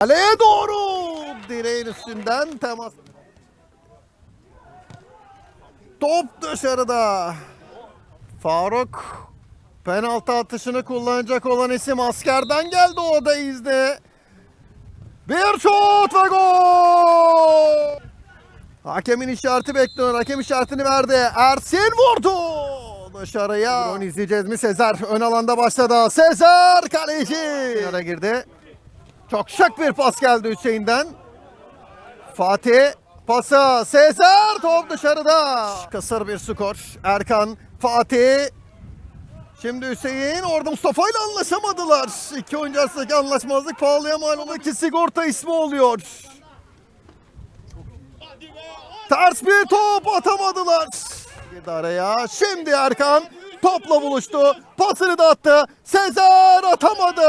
Kaleye doğru direğin üstünden temas. Top dışarıda. Faruk penaltı atışını kullanacak olan isim askerden geldi o da izde. Bir şut ve gol. Hakemin işareti bekliyor. Hakem işaretini verdi. Ersin vurdu. Dışarıya. Drone izleyeceğiz mi? Sezer ön alanda başladı. Sezer kaleci. Kenara girdi. Çok şık bir pas geldi Hüseyin'den. Fatih pası Sezer top dışarıda. Kısır bir skor. Erkan, Fatih. Şimdi Hüseyin orada Mustafa ile anlaşamadılar. İki oyuncu arasındaki anlaşmazlık pahalıya mal oldu ki sigorta ismi oluyor. Ters bir top atamadılar. Bir araya. Şimdi Erkan topla buluştu. Pasını da attı. Sezer atamadı.